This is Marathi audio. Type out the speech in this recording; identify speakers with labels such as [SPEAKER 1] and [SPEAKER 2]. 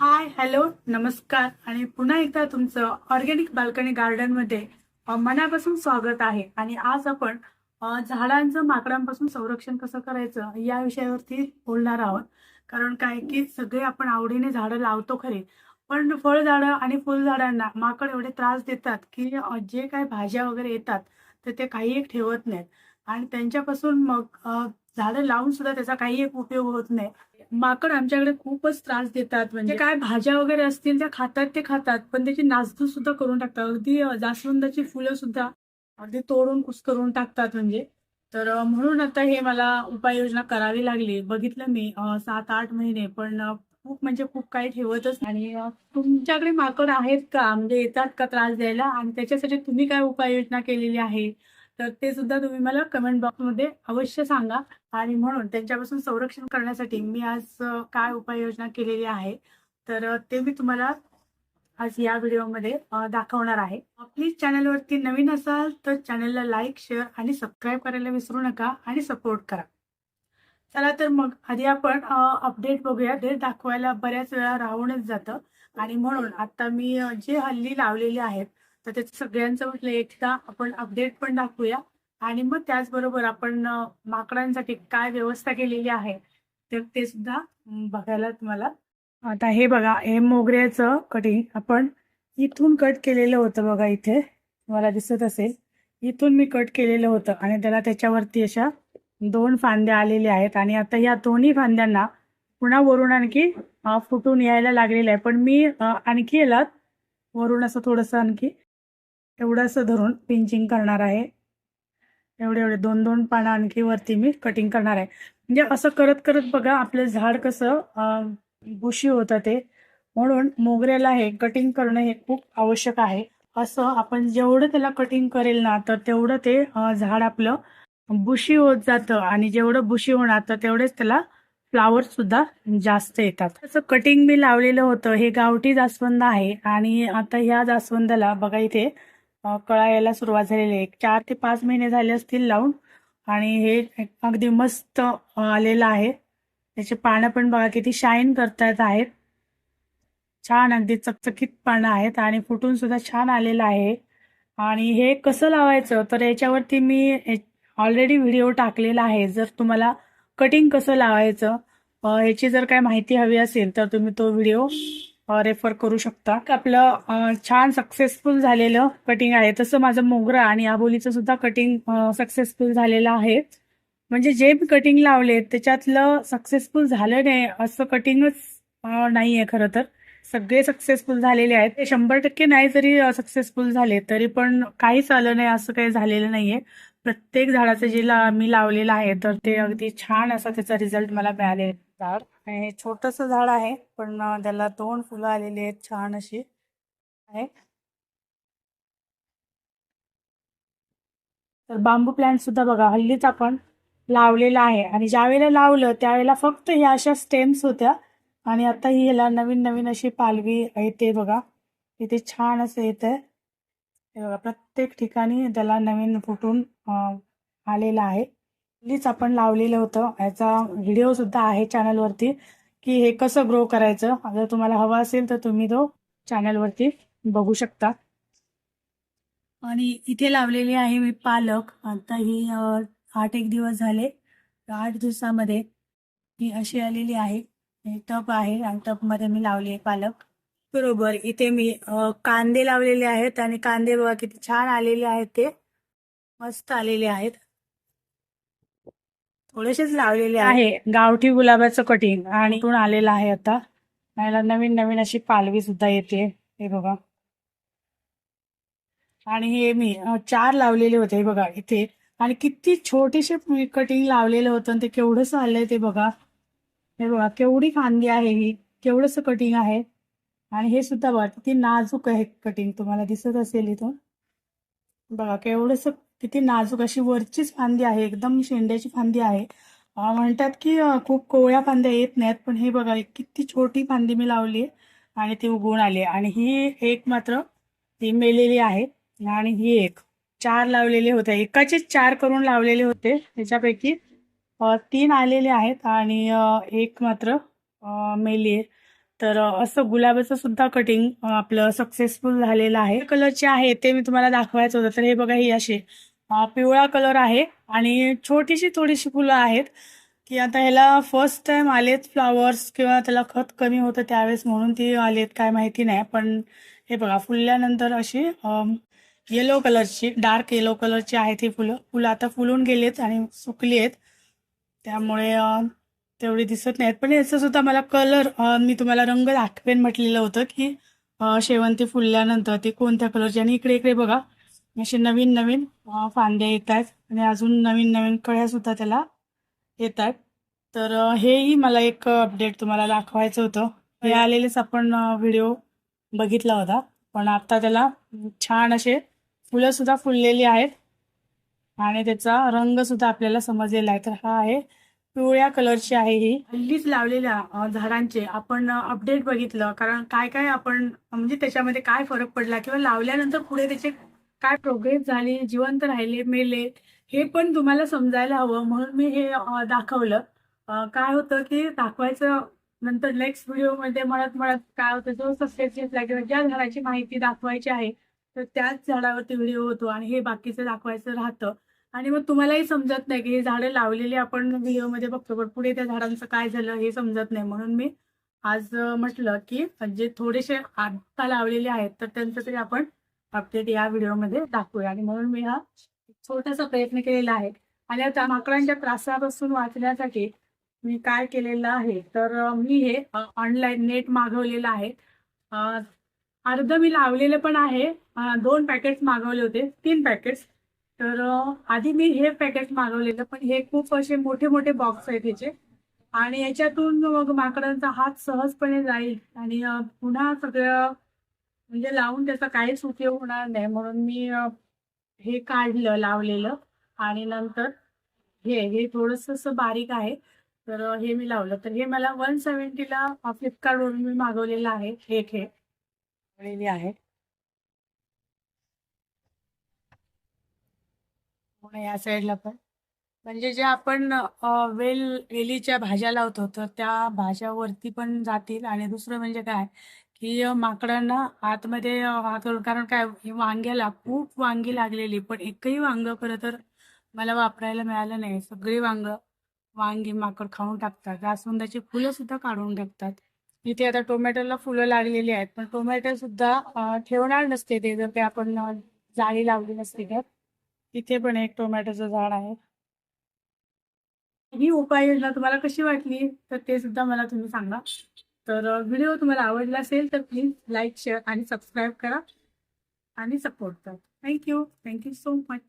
[SPEAKER 1] हाय हॅलो नमस्कार. आणि पुन्हा एकदा तुमचं ऑर्गॅनिक बाल्कनी गार्डनमध्ये मनापासून स्वागत आहे. आणि आज आपण झाडांचं माकडांपासून संरक्षण कसं करायचं या विषयावरती बोलणार आहोत. कारण काय की सगळे आपण आवडीने झाडं लावतो खरे. पण फळझाडं आणि फुलझाडांना माकड एवढे त्रास देतात की जे काय भाज्या वगैरे येतात तर ते काही एक ठेवत नाहीत. आणि त्यांच्यापासून मग झाडं लावून सुद्धा त्याचा काही एक उपयोग होत नाही. माकड आमच्याकडे खूपच त्रास देतात. म्हणजे काय भाज्या वगैरे असतील त्या खातात ते खातात. पण त्याची नासधूस सुद्धा करून टाकतात. अगदी जास्वंदाची फुलं सुद्धा अगदी तोडून कुस करून टाकतात म्हणजे. तर म्हणून आता हे मला उपाययोजना करावी लागली. बघितलं मी सात आठ महिने. पण खूप म्हणजे खूप काही ठेवतच आणि तुमच्याकडे माकड आहेत का? म्हणजे येतात का त्रास द्यायला? आणि त्याच्यासाठी तुम्ही काय उपाययोजना केलेली आहे? तर ते सुद्धा तुम्ही मला कमेंट बॉक्समध्ये अवश्य सांगा. आणि म्हणून त्यांच्यापासून संरक्षण करण्यासाठी मी आज काय उपाययोजना केलेली आहे तर ते मी तुम्हाला आज या व्हिडिओमध्ये दाखवणार आहे. प्लीज चॅनलवरती नवीन असाल तर चॅनलला लाईक शेअर आणि सबस्क्राईब करायला विसरू नका आणि सपोर्ट करा. चला तर मग आधी आपण अपडेट बघूया. ते दाखवायला बऱ्याच वेळा राहूनच जातं. आणि म्हणून आता मी जे हल्ली लावलेले आहेत तर त्याचं सगळ्यांचं म्हटलं एकदा आपण अपडेट पण दाखवूया. आणि मग त्याचबरोबर आपण माकडांसाठी काय व्यवस्था केलेली आहे तर ते सुद्धा बघायला तुम्हाला. आता हे बघा हे मोगऱ्याचं कटिंग आपण इथून कट केलेलं होतं बघा इथे. तुम्हाला दिसत असेल. इथून मी कट केलेलं होतं आणि त्याला त्याच्यावरती अशा दोन फांद्या आलेल्या आहेत. आणि आता या दोन्ही फांद्यांना पुन्हा वरून आणखी फुटून यायला लागलेलं आहे. पण मी आणखी याला वरून असं थोडंसं आणखी एवढं असं धरून पिंचिंग करणार आहे. एवढे एवढे दोन दोन पानं आणखी वरती मी कटिंग करणार आहे. म्हणजे असं करत करत बघा आपलं झाड कसं बुशी होतं ते. म्हणून मोगऱ्याला हे कटिंग करणं हे खूप आवश्यक आहे. असं आपण जेवढं त्याला कटिंग करेल ना तर तेवढं ते झाड आपलं बुशी होत जातं. आणि जेवढं बुशी होणार तर तेवढेच त्याला फ्लावर सुद्धा जास्त येतात. असं कटिंग मी लावलेलं होतं. हे गावठी जास्वंद आहे. आणि आता ह्या जास्वंदाला बघा इथे कळायला कळा यायला सुरुवात झालेली आहे. चार ते पाच महिने झाले असतील लावून. आणि हे अगदी मस्त आलेलं आहे. त्याचे पानं पण बघा किती शाईन करतायत आहेत. छान अगदी चकचकीत पानं आहेत आणि फुटून सुद्धा छान आलेलं आहे. आणि हे कसं लावायचं? तर याच्यावरती मी ऑलरेडी व्हिडिओ टाकलेला आहे. जर तुम्हाला कटिंग कसं लावायचं याची ह्याची जर काय माहिती हवी असेल तर तुम्ही तो व्हिडिओ रेफर करू शकता. आपलं छान सक्सेसफुल झालेलं कटिंग आहे. तसं माझं मोगरा आणि आबोलीचं सुद्धा कटिंग सक्सेसफुल झालेलं आहे. म्हणजे जे मी कटिंग लावले त्याच्यातलं सक्सेसफुल झालं नाही असं कटिंगच नाही आहे खरं तर. सगळे सक्सेसफुल झालेले आहेत. ते शंभर टक्के नाही जरी सक्सेसफुल झाले तरी पण काहीच आलं नाही असं काही झालेलं नाहीये. प्रत्येक झाडाचं जे ला मी लावलेलं आहे तर ते अगदी छान असा त्याचा रिझल्ट मला मिळाले झाड आणि हे छोटंसं झाड आहे पण त्याला दोन फुलं आलेली आहेत छान अशी. आहे. तर बांबू प्लांट सुद्धा बघा हल्लीच आपण लावलेला आहे. आणि ज्यावेळेला लावलं त्यावेळेला फक्त ह्या अशा स्टेम्स होत्या. आणि आता ही ह्याला नवीन नवीन अशी पालवी येते बघा. इथे छान असं येत हे बघा प्रत्येक ठिकाणी त्याला नवीन फुटून आलेला आलेलं आहे. हल्लीच आपण लावलेलं होतं. याचा व्हिडिओ सुद्धा आहे चॅनलवरती की हे कसं ग्रो करायचं. जर तुम्हाला हवं असेल तर तुम्ही तो चॅनलवरती बघू शकता. आणि इथे लावलेली आहे मी पालक. आता ही आठ एक दिवस झाले. आठ दिवसामध्ये ही अशी आलेली आहे. टप टब आहे आणि टबमध्ये मी लावली आहे पालक. बरोबर इथे मी कांदे लावलेले आहेत आणि कांदे बघा किती छान आलेले आहेत ते. मस्त आलेले आहेत. थोडेसेच लावलेले आहे. गावठी गुलाबाचं कटिंग आणि इथून आलेलं आहे आता. याला नवीन नवीन अशी पालवी सुद्धा येते. हे बघा. आणि हे मी चार लावलेले होते. हे बघा इथे. आणि किती छोटेसे कटिंग लावलेलं होतं आणि ते केवढंसं आलंय ते बघा. हे बघा केवढी खांदी आहे ही. केवढंस कटिंग आहे. आणि हे सुद्धा बघा किती नाजूक आहे कटिंग तुम्हाला दिसत असेल इथून. बघा केवढंसं किती नाजूक अशी वरचीच फांदी आहे एकदम शेंड्याची फांदी आहे. म्हणतात की खूप कोवळ्या फांद्या येत नाहीत पण हे बघा किती छोटी फांदी मी लावली आणि ती उगवून आली. आणि ही एक मात्र ती मेलेली आहे आणि ही एक. चार लावलेले होते. एकाचे चार करून लावलेले होते. त्याच्यापैकी तीन आलेले आहेत आणि एक मात्र मेली आहे. तर असं गुलाबाचं सुद्धा कटिंग आपलं सक्सेसफुल झालेलं आहे. कलरचे आहे ते मी तुम्हाला दाखवायचं होतं. तर हे बघा ही असे पिवळा कलर आहे आणि छोटीशी थोडीशी फुलं आहेत की आता ह्याला फर्स्ट टाइम आलेत फ्लावर्स किंवा त्याला खत कमी होतं त्यावेळेस म्हणून ती आलेत काय माहिती नाही. पण हे बघा फुलल्यानंतर अशी येलो कलरची डार्क येलो कलरची आहेत ही फुलं. फुलं आता फुलून गेलीत आणि सुकली आहेत त्यामुळे तेवढे तेवढी दिसत नाहीत. पण याचं सुद्धा मला कलर मी तुम्हाला रंग दाखवेन म्हटलेलं होतं की शेवंती फुलल्यानंतर ती कोणत्या कलरची आणि इकडे इकडे बघा असे नवीन नवीन फांद्या येत आहेत आणि अजून नवीन नवीन कळ्या सुद्धा त्याला येत आहेत तर हेही मला एक अपडेट तुम्हाला दाखवायचं होतं. हे आलेलेच आपण व्हिडिओ बघितला होता. पण आता त्याला छान असे फुलं सुद्धा फुललेली आहेत. आणि त्याचा रंग सुद्धा आपल्याला समजलेला आहे. तर हा आहे पिवळ्या कलरची आहे ही. हल्लीच लावलेल्या झाडांचे आपण अपडेट बघितलं. कारण काय काय आपण म्हणजे त्याच्यामध्ये काय फरक पडला किंवा लावल्यानंतर पुढे त्याचे काय प्रोग्रेस झाली जिवंत राहिले मेले हे पण तुम्हाला समजायला हवं. म्हणून मी हे दाखवलं. काय होतं की दाखवायचं नंतर नेक्स्ट व्हिडिओमध्ये म्हणत म्हणत काय होतं जो सक्सेस घेतला किंवा ज्या झाडाची माहिती दाखवायची आहे तर त्याच झाडावरती व्हिडिओ होतो आणि हे बाकीचं दाखवायचं राहतं. आणि मग तुम्हालाही समजत नाही की हे झाडं लावलेली आपण व्हिडिओमध्ये बघतो पण पुढे त्या झाडांचं काय झालं हे समजत नाही. म्हणून मी आज म्हटलं की जे थोडेसे आत्ता लावलेले आहेत तर त्यांचं तरी आपण अपडेट या व्हिडिओमध्ये दाखवूया. आणि म्हणून मी हा छोटासा प्रयत्न केलेला आहे. आणि आता माकडांच्या त्रासापासून वाचण्यासाठी मी काय केलेलं आहे तर मी हे ऑनलाईन नेट मागवलेलं आहे. अर्ध मी लावलेलं पण आहे. दोन पॅकेट्स मागवले होते तीन पॅकेट्स तर आधी मी हे पॅकेट मागवलेलं पण हे खूप असे मोठे मोठे बॉक्स आहेत ह्याचे आणि याच्यातून मग माकडांचा हात सहजपणे जाईल. आणि पुन्हा सगळं म्हणजे लावून त्याचा काहीच उपयोग होणार नाही म्हणून मी हे काढलं लावलेलं आणि नंतर हे हे थोडंसं असं बारीक आहे. तर हे मी लावलं. तर हे मला वन सेवन्टीला फ्लिपकार्टवरून मी मागवलेलं आहे. एक हे. लावलेली आहे. या साईडला पण. म्हणजे जे आपण वेल वेलीच्या भाज्या लावतो तर त्या भाज्या वरती पण जातील. आणि दुसरं म्हणजे काय? की माकडांना आतमध्ये अ, कारण काय ही वांग्याला खूप वांगी लागलेली पण एकही वांग खरं तर मला वापरायला मिळालं नाही. सगळी वांग वांगी माकड खाऊन टाकतात. जास्वंदाची फुलं सुद्धा काढून टाकतात. इथे आता टोमॅटोला फुलं लागलेली आहेत पण टोमॅटो सुद्धा ठेवणार नसते ते. जर ते आपण जाळी लावली नसते तर. इथे पण एक टोमॅटोचं झाड आहे. ही उपाययोजना तुम्हाला कशी वाटली? तर ते सुद्धा मला तुम्ही सांगा. तर व्हिडिओ तुम्हाला आवडला असेल तर प्लीज लाईक शेअर आणि सबस्क्राईब करा आणि सपोर्ट करा. Thank you. Thank you so much.